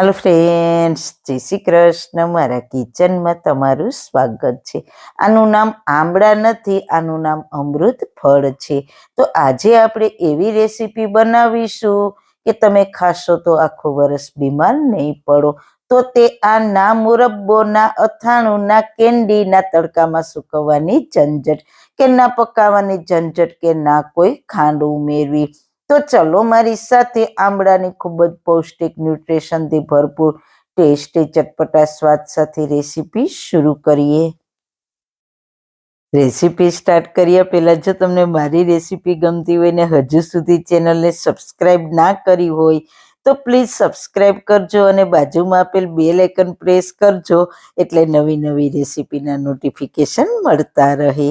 હાલો friends જય શ્રી કૃષ્ણ. મારા કિચનમાં તમારું સ્વાગત છે. આનું નામ આંબળા નથી, આનું નામ અમૃત ફળ છે. તો આજે આપણે એવી રેસીપી બનાવીશું કે તમે ખાશો તો આખું વરસ બીમાર નહીં પડો. તો તે આ ના મુરબ્બો ના અથાણું ના કેન્ડી ના તડકામાં સુકવવાની ઝંઝટ. કે ના પકાવવાની ઝંઝટ કે ના કોઈ ખાંડ ઉમેરવી. તો ચલો મારી સાથે આંબળાની ખૂબ જ પૌષ્ટિક ન્યુટ્રિશનથી ભરપૂર ટેસ્ટી ચટપટા સ્વાદ સાથે રેસીપી શરૂ કરીએ. રેસીપી સ્ટાર્ટ કર્યા પહેલાં જો તમને મારી રેસીપી ગમતી હોય ને હજુ સુધી ચેનલને સબસ્ક્રાઈબ ના કરી હોય, તો પ્લીઝ સબસ્ક્રાઈબ કરજો અને બાજુમાં આપેલ બેલ આઇકન પ્રેસ કરજો, એટલે નવી નવી રેસીપીના નોટિફિકેશન મળતા રહે.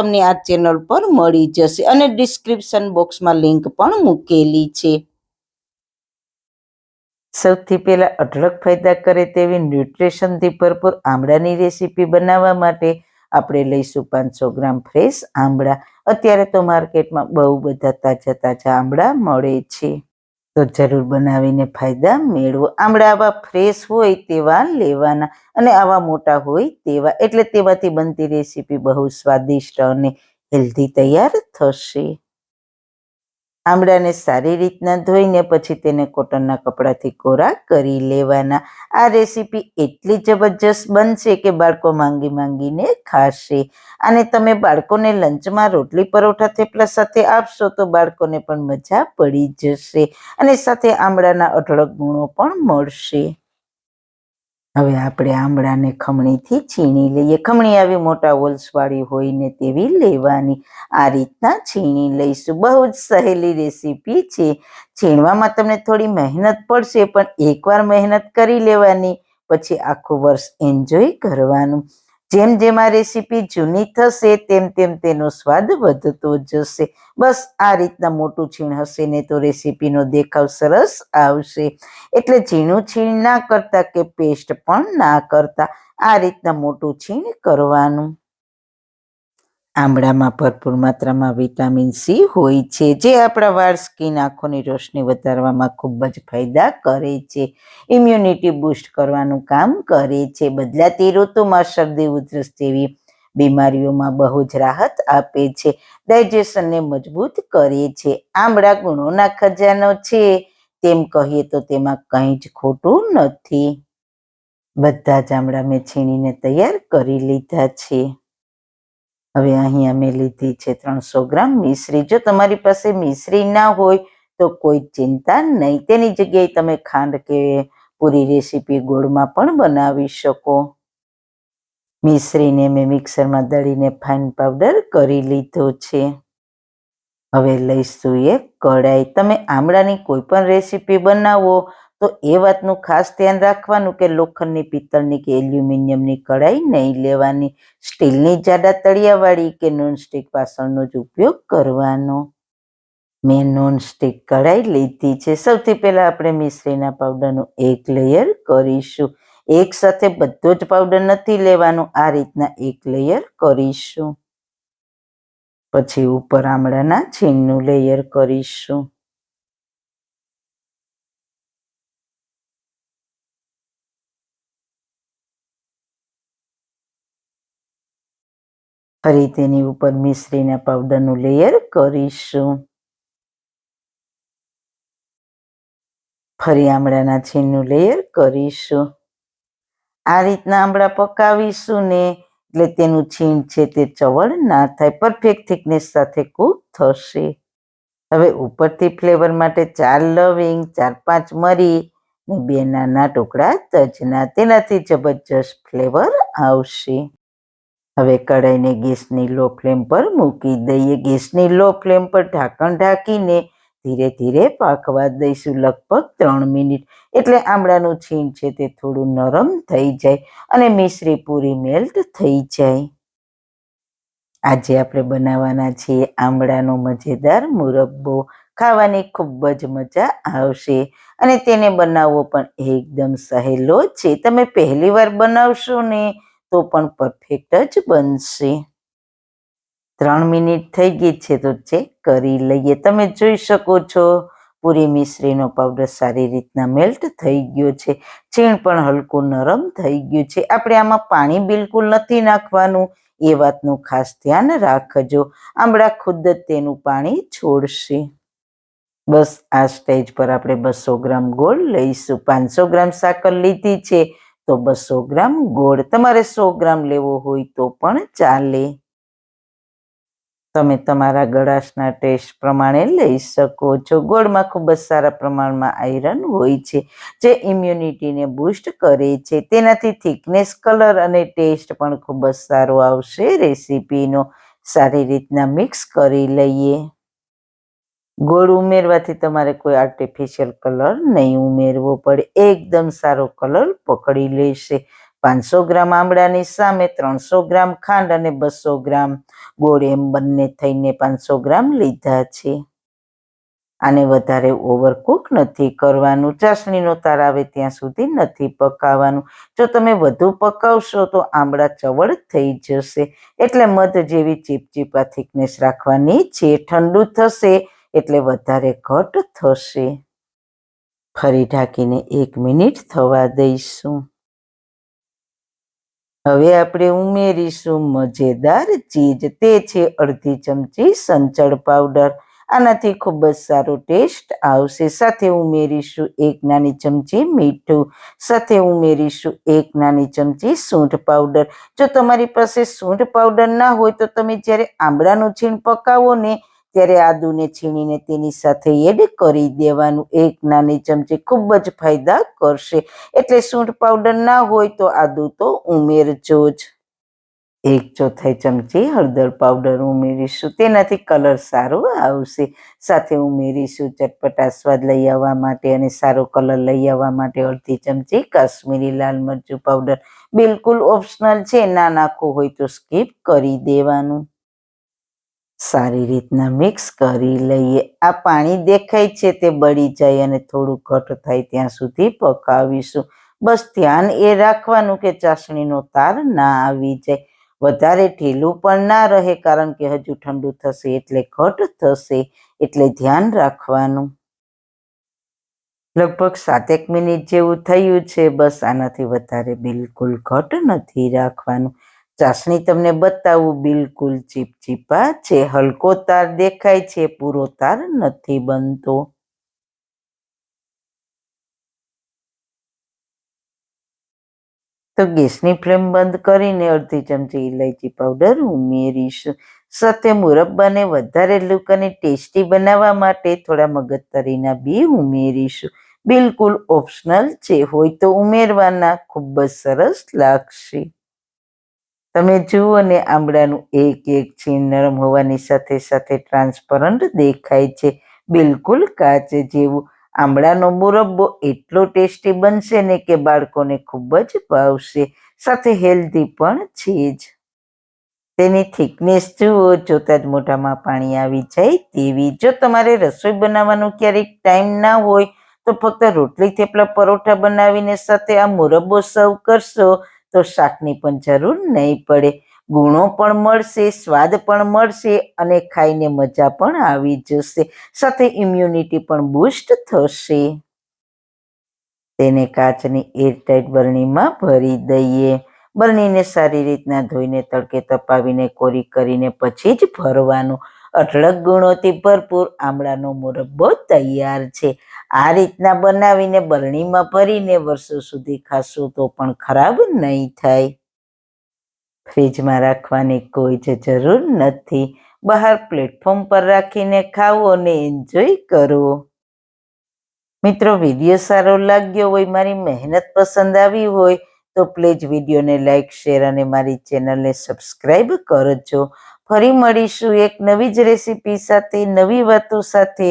તમને આ ચેનલ પર મળી જશે અને ડિસ્ક્રિપ્શન બોક્સમાં લિંક પણ મૂકેલી છે. સૌથી પહેલાં અઢળક ફાયદા કરે તેવી ન્યુટ્રિશનથી ભરપૂર આમળાની રેસીપી બનાવવા માટે આપણે લઈશું પાંચસો ગ્રામ ફ્રેશ આમળા. અત્યારે તો માર્કેટમાં બહુ બધા તાજા તાજા આમળા મળે છે. તો જરૂર બનાવીને ફાયદા મેળવો. આમળા આવા ફ્રેશ હોય તેવા લેવાના અને આવા મોટા હોય તેવા. એટલે તેમાંથી બનતી રેસીપી બહુ સ્વાદિષ્ટ અને હેલ્ધી તૈયાર થશે. આંબળાને સારી રીતના ધોઈને પછી તેને કોટનના કપડાથી કોરા કરી લેવાના. આ રેસીપી એટલી જબરજસ્ત બનશે કે બાળકો માંગી માંગીને ખાશે. અને તમે બાળકોને લંચમાં રોટલી પરોઠા થેપલા સાથે આપશો તો બાળકોને પણ મજા પડી જશે અને સાથે આમળાના અઢળક ગુણો પણ મળશે. હવે આપણે આંબળાને ખમણીથી છીણી લઈએ. ખમણી આવી મોટા હોલ્સવાળી હોય ને તેવી લેવાની. આ રીતના છીણી લઈશું. બહુ જ સહેલી રેસીપી છે. છીણવામાં તમને થોડી મહેનત પડશે, પણ એકવાર મહેનત કરી લેવાની, પછી આખું વર્ષ એન્જોય કરવાનું. જેમ જેમ આ રેસીપી જૂની થશે, તેમ તેમ તેનો સ્વાદ વધતો જશે. બસ આ રીતના મોટું છીણ હશે ને તો રેસીપીનો દેખાવ સરસ આવશે. એટલે ઝીણું છીણ ના કરતા કે પેસ્ટ પણ ના કરતા, આ રીતના મોટું છીણ કરવાનું. આંબળામાં ભરપૂર માત્રામાં વિટામિન સી હોય છે, જે આપણા વાળ, સ્કિન આંખોની રોશની વધારવામાં ખૂબ જ ફાયદા કરે છે. ઇમ્યુનિટી બૂસ્ટ કરવાનું કામ કરે છે. બદલાતી ઋતુમાં શરદી, ઉધરસ જેવી બીમારીઓમાં બહુ જ રાહત આપે છે. ડાયજેશનને મજબૂત કરે છે. આમળા ગુણોના ખજાનો છે. તેમ કહીએ તો તેમાં કંઈ જ ખોટું નથી. બધા જ આમળા મેં છીણીને તૈયાર કરી લીધા છે. હવે અહીંયા મેં લીધી છે ત્રણસો ગ્રામ મિશ્રી. જો તમારી પાસે મિશ્રી ના હોય તો કોઈ ચિંતા નહીં. તેની જગ્યાએ તમે ખાંડ કે પૂરી રેસીપી ગોળમાં પણ બનાવી શકો. મિશ્રીને મેં મિક્સરમાં દળીને ફાઇન પાવડર કરી લીધો છે. હવે લઈશું એક કઢાઈ. તમે આમળાની કોઈ પણ રેસીપી બનાવો. તો એ વાતનું ખાસ ધ્યાન રાખવાનું કે લોખંડની પિત્તળની કે એલ્યુમિનિયમની કઢાઈ નહીં લેવાની, સ્ટીલની જાડા તળિયાવાળી કે નોનસ્ટિક વાસણનો જ ઉપયોગ કરવાનો. મેં નોનસ્ટિક કઢાઈ લીધી છે. સૌથી પહેલાં આપણે મિશ્રીના પાવડરનું એક લેયર કરીશું. એક સાથે બધો જ પાવડર નથી લેવાનો, આ રીતના એક લેયર કરીશું. પછી ઉપર આમળાના છીણનું લેયર કરીશું. ફરી તેની ઉપર મિશ્રીના પાવડરનું લેયર કરીશું. ફરી આમળાના છીણનું લેયર કરીશું. આ રીતના આમળા પકાવીશું ને એટલે તેનું છીણ છે તે ચવળ ના થાય પરફેક્ટ થિકનેસ સાથે કૂક થશે. હવે ઉપરથી ફ્લેવર માટે ચાર લવિંગ, ચાર પાંચ મરી ને બે નાના ટુકડા તજના. તેનાથી જબરજસ્ત ફ્લેવર આવશે. હવે કઢાઈને ગેસની લો ફ્લેમ પર મૂકી દઈએ. ગેસની લો ફ્લેમ પર ઢાંકણ ઢાંકીને ધીરે ધીરે પાકવા દઈશું લગભગ ત્રણ મિનિટ. એટલે આમળાનું છીણ છે તે થોડું નરમ થઈ જાય અને મિશ્રી પૂરી મેલ્ટ થઈ જાય. આજે આપણે બનાવવાના છીએ આમળાનો મજેદાર મુરબ્બો. ખાવાની ખૂબ જ મજા આવશે અને તેને બનાવવો પણ એકદમ સહેલો છે. તમે પહેલી વાર બનાવશો ને તો પણ પરફેક્ટ જ બનશે. ત્રણ મિનિટ થઈ ગઈ છે તો ચેક કરી લઈએ. તમે જોઈ શકો છો, પૂરી મિશ્રીનો પાવડર સારી રીતના મેલ્ટ થઈ ગયો છે. છીણ પણ હલકું નરમ થઈ ગયું છે. આપણે આમાં પાણી બિલકુલ નથી નાખવાનું. એ વાતનું ખાસ ધ્યાન રાખજો. આંબળા ખુદ જ તેનું પાણી છોડશે. બસ આ સ્ટેજ પર આપણે બસો ગ્રામ ગોળ લઈશું. પાંચસો ગ્રામ સાકર લીધી છે. તો બસો ગ્રામ ગોળ. તમારે સો ગ્રામ લેવો હોય તો પણ ચાલે. તમે તમારા ગળાશના ટેસ્ટ પ્રમાણે લઈ શકો છો. ગોળમાં ખૂબ જ સારા પ્રમાણમાં આયરન હોય છે, જે ઇમ્યુનિટીને બૂસ્ટ કરે છે. તેનાથી થિકનેસ કલર અને ટેસ્ટ પણ ખૂબ જ સારો આવશે. રેસીપીનો સારી રીતના મિક્સ કરી લઈએ. ગોળ ઉમેરવાથી તમારે કોઈ આર્ટિફિશિયલ કલર નહીં ઉમેરવો પડે. એકદમ સારો કલર પકડી લેશે. પાંચસો ગ્રામ આમળાની સામે ત્રણસો ગ્રામ ખાંડ અને બસો ગ્રામ ગોળ એમ બંને થઈને પાંચસો ગ્રામ લીધા છે. આને વધારે ઓવરકુક નથી કરવાનું. ચાસણીનો તાર આવે ત્યાં સુધી નથી પકાવવાનું જો તમે વધુ પકાવશો તો આંબળા ચવળ થઈ જશે. એટલે મધ જેવી ચીપચીપા થિકનેસ રાખવાની છે. ઠંડુ થશે. એટલે વધારે ઘટ થશે. ફરી ઢાંકીને એક મિનિટ થવા દઈશું. હવે આપણે ઉમેરીશું મજેદાર ચીજ. તે છે અડધી ચમચી સંચળ પાવડર. આનાથી ખૂબ જ સારો ટેસ્ટ આવશે. સાથે ઉમેરીશું એક નાની ચમચી મીઠું. સાથે ઉમેરીશું એક નાની ચમચી સૂંઠ પાવડર. જો તમારી પાસે સૂંઠ પાવડર ના હોય તો તમે જ્યારે આંબળાનું છીણ પકાવો ને ત્યારે આદુને છીણીને તેની સાથે એડ કરી દેવાનું. એક નાની ચમચી ખૂબ જ ફાયદા કરશે. એટલે સૂંઠ પાવડર ના હોય તો આદુ તો ઉમેરજો જ. એક ચોથાઈ ચમચી હળદર પાવડર ઉમેરીશું. તેનાથી કલર સારો આવશે. સાથે ઉમેરીશું ચટપટા સ્વાદ લઈ આવવા માટે અને સારો કલર લઈ આવવા માટે અડધી ચમચી કાશ્મીરી લાલ મરચું પાવડર બિલકુલ ઓપ્શનલ છે. ના નાખવું હોય તો સ્કીપ કરી દેવાનું. સારી રીતના મિક્સ કરી લઈએ. આ પાણી દેખાય છે તે બળી જાય અને થોડું ઘટ થાય ત્યાં સુધી પકાવીશું. બસ ધ્યાન એ રાખવાનું કે ચાસણીનો તાર ના આવી જાય. વધારે ઢીલું પણ ના રહે કારણ કે હજુ ઠંડુ થશે એટલે ઘટ થશે. એટલે ધ્યાન રાખવાનું. લગભગ સાતેક મિનિટ જેવું થયું છે. બસ આનાથી વધારે બિલકુલ ઘટ નથી રાખવાનું. ચાસણી તમને બતાવું, બિલકુલ ચીપચીપા છે. હલકો તાર દેખાય છે, પૂરો તાર નથી બનતો. તો ગેસની ફ્લેમ બંધ કરીને અડધી ચમચી ઇલાયચી પાવડર ઉમેરીશું. સાથે મુરબ્બાને વધારે લુક અને ટેસ્ટી બનાવવા માટે થોડા મગજતરીના બી ઉમેરીશું. બિલકુલ ઓપ્શનલ છે, હોય તો ઉમેરવાના. ખૂબ જ સરસ લાગશે. તમે જુઓ ને આંબળાનું એક એક છીણ નરમ હોવાની સાથે સાથે ટ્રાન્સપરન્ટ દેખાય છે. બિલકુલ કાચ જેવું. આંબળાનો મુરબ્બો એટલો ટેસ્ટી બનશે ને કે બાળકોને ખૂબ જ ભાવશે. સાથે હેલ્ધી પણ છે જ. તેની થિકનેસ જુઓ, જોતા જ મોઢામાં પાણી આવી જાય તેવી. જો તમારે રસોઈ બનાવવાનું ક્યારેક ટાઈમ ના હોય, તો ફક્ત રોટલી થેપલા પરોઠા બનાવીને સાથે આ મુરબ્બો સર્વ કરશો તો શાકની પણ જરૂર નહીં પડે. ગુણો પણ મળશે, સ્વાદ પણ મળશે અને ખાઈને મજા પણ આવી જશે. સાથે ઇમ્યુનિટી પણ બુસ્ટ થશે. તેને કાચની એરટાઈટ બરણીમાં ભરી દઈએ. બરણીને સારી રીતના ધોઈને, તડકે તપાવીને, કોરી કરીને પછી જ ભરવાનું. અઢળક ગુણોથી ભરપૂર આમળાનો મુરબ્બો તૈયાર છે. આ રીતના બનાવીને બરણીમાં ભરીને વર્ષો સુધી ખાશું તો પણ ખરાબ નહીં થાય. ફ્રીજમાં રાખવાની કોઈ જ જરૂર નથી. બહાર પ્લેટફોર્મ પર રાખીને ખાવો અને એન્જોય કરો. મિત્રો, વીડિયો સારો લાગ્યો હોય, મારી મહેનત પસંદ આવી હોય, તો પ્લીઝ વિડીયોને લાઈક, શેર અને મારી ચેનલને સબસ્ક્રાઈબ કરજો. ફરી મળીશું એક નવી જ રેસીપી સાથે, નવી વાતો સાથે.